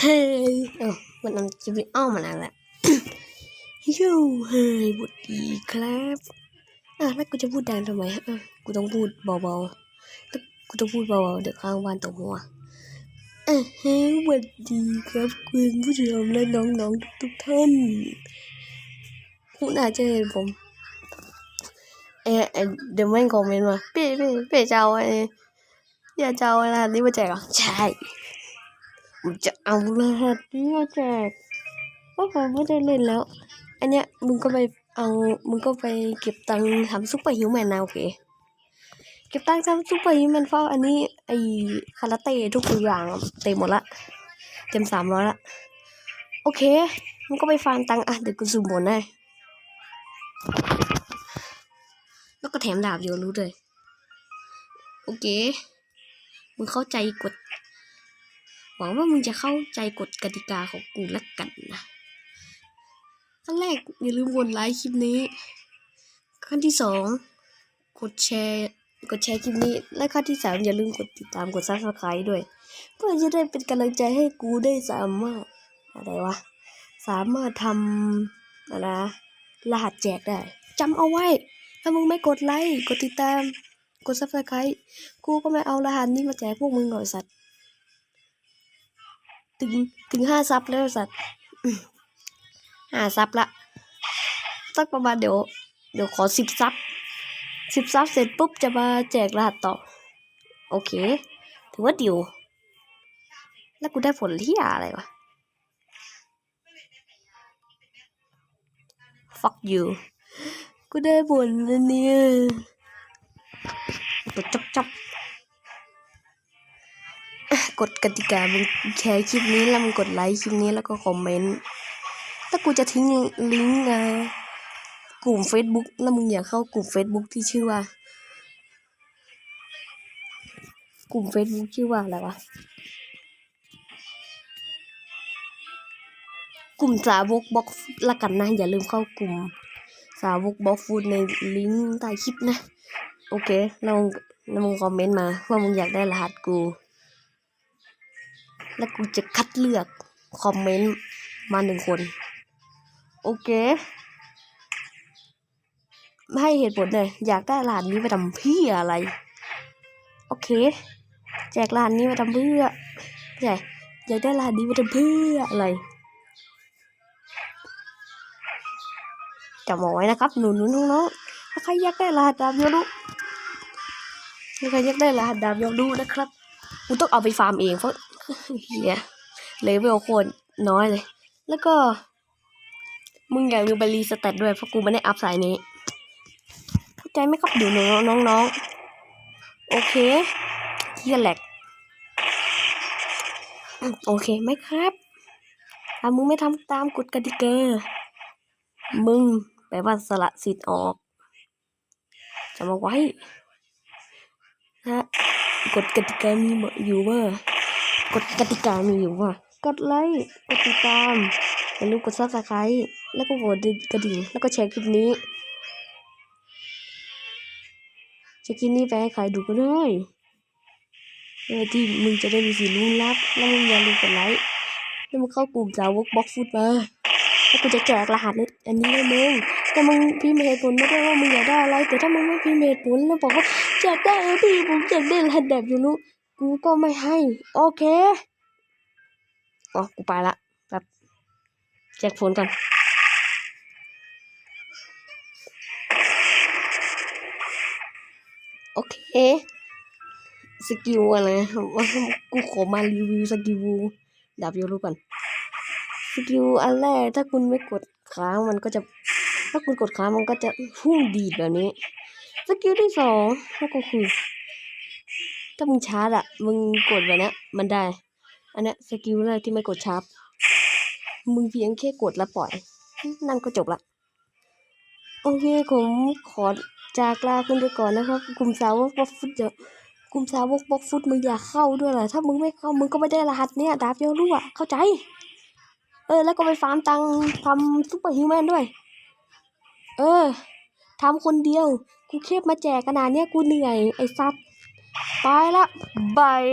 เฮ้ยเออมันนำจะไปอ้อมมานานแล้วยูเฮ้ยบุดีครับอะแล้วกูจะพูดดังทำไมอะกูต้องพูดเบาๆแล้วกูต้องพูดเบาๆเดี๋ยวข้างบ้านตกหัวเอ้เฮ้ยสวัสดีครับคุณผู้ชมและน้องๆทุกๆท่านคุณอาจจะเห็นผมเอ๊ะเอเดี๋ยวแม่งคอมเมนต์มาเป้เป้เป้จะเอาไอ้อย่าจะเอาอะไรนี้มาแจกเหรอใช่ ผมจะเอารหัสนี้มาแจกเพราะผมไม่ได้เล่นแล้ว อันเนี้ยมึงก็ไปเอามึงก็ไปเก็บตังค์ทำซุปเปอร์ฮิวแมนนะโอเคเก็บตังค์ทำซุปเปอร์ฮิวแมนเพราะอันนี้ไอ้คาราเต้ทุกอย่างเต็มหมดละเต็มสามร้อยละโอเคมึงก็ไปฟังตังค์อะเดี๋ยวกูสุ่มผลให้แล้วก็แถมดาบโยรู้ด้วยโอเค มึงเข้าใจกฎ หวังว่ามึงจะเข้าใจกฎกติกาของกูละกันนะขั้นแรกอย่าลืมกดไลค์คลิปนี้ ขั้นที่สองกดแชร์กดแชร์คลิปนี้ และขั้นที่สามอย่าลืมกดติดตามกดซับสไครต์ด้วย เพื่อจะได้เป็นกำลังใจให้กูได้สามารถอะไรวะสามารถทำอะไรนะรหัสแจกได้จำเอาไว้ ถ้ามึงไม่กดไลค์กดติดตาม กดซับสไครต์กูก็ไม่เอารหัสนี้มาแจกพวกมึงหน่อยสัตว์ ถึงถึงห้าซับแล้วสัตว์ห้าซับละสักประมาณเดี๋ยว เดี๋ยวขอสิบซับสิบซับเสร็จปุ๊บจะมาแจกรหัสต่อ โอเค ถือว่าดิว แล้วกูได้ผลที่อะไรวะ fuck you กูได้ผลอันเนี้ยกดจับจับอะ กดกติกามึงแชร์คลิปนี้แล้วมึงกดไลค์คลิปนี้แล้วก็คอมเมนต์แล้วกูจะทิ้งลิงก์อะกลุ่ม Facebook แล้วมึงอยากเข้ากลุ่ม Facebook ที่ชื่อว่า กลุ่ม Facebook ชื่อว่าอะไรวะกลุ่มสาวกบล็อกละกันนะ อย่าลืมเข้ากลุ่มสาวกบล็อกฟูดในลิงก์ใต้คลิปนะ โอเคแล้วมึงแล้วมึงคอมเมนต์มาว่ามึงอยากได้รหัสกู แล้วกูจะคัดเลือกคอมเมนต์มาหนึ่งคน โอเคไม่ให้เหตุผลเลยอยากได้รหัสนี้ไปทำเพี่ออะไร โอเค แจกรหัสนี้ไปทำเพื่อใช่อยากได้รหัสนี้ไปทำเพื่ออะไรจำเอาไว้นะครับหนูหนูน้องน้องๆถ้าใครอยากได้รหัสดาบโยรุถ้าใครอยากได้รหัสดาบโยรุนะครับกูต้องเอาไปฟาร์มเองเพราะ เฮียเลเวลโคตรน้อยเลย แล้วก็ มึงอย่าลืมไปรีสเตตด้วยเพราะกูไม่ได้อัพสายนี้ เข้าใจไหมครับเดี๋ยวน้องน้องๆโอเคเฮียแหลกโอเคไหมครับถ้ามึงไม่ทำตามกฎกติกา มึงแปลว่าสละสิทธิ์ออกจำเอาไว้นะกฎกติกามีอยู่ว่า กฎกติกามีอยู่ว่ากดไลค์ กดติดตามอย่าลืมกดซับสไครต์แล้วก็กดกระดิ่ง แล้วก็แชร์คลิปนี้แชร์คลิปนี้ไปให้ใครดูก็ได้เพื่อที่มึงจะได้มีสิลุ้นรับ แล้วมึงอย่าลืมกดไลค์ แล้วมึงเข้ากลุ่มสาวกบล็อกฟุตมาแล้วกูจะแจกรหัสอันนี้ให้มึงแต่มึงพิมพ์เหตุผลไม่ได้ว่ามึงอยากได้อะไร แต่ถ้ามึงไม่พิมพ์เหตุผลแล้วบอกว่าอยากได้อะพี่ผมอยากได้รหัสแบบอยู่รู้ กูก็ไม่ให้ โอเคอ๋อกูไปละแบบแจกผลกันโอเค สกิลอะไรกูขอมารีวิวสกิลดาบโยรู้ก่อนสกิลอันแรกถ้าคุณไม่กดค้างมันก็จะ ถ้าคุณกดค้างมันก็จะพุ่งดีดแบบนี้ สกิลที่สองก็คือามึงชาร์จอะมึงกดแบบเนี้ย มันได้ อันเนี้ยสกิลแรกที่ไม่กดชาร์จมึงเพียงแค่กดแล้วปล่อย นั่นก็จบละ โอเคผมขอจากลาคุณไปก่อนนะครับกลุ่มสาวกบล็อกฟุตเดี๋ยวกลุ่มสาวกบล็อกฟุตมึงอยากเข้าด้วยเหรอถ้ามึงไม่เข้ามึงก็ไม่ได้รหัสเนี้ยดาบเดียวรู้อะเข้าใจ เออ แล้วก็ไปฟาร์มตังค์ทำซุปเปอร์ฮิวแมนด้วย เออทำคนเดียว กูแค่มาแจกขนาดเนี้ยกูเหนื่อยไอ้ซัด ไปละบาย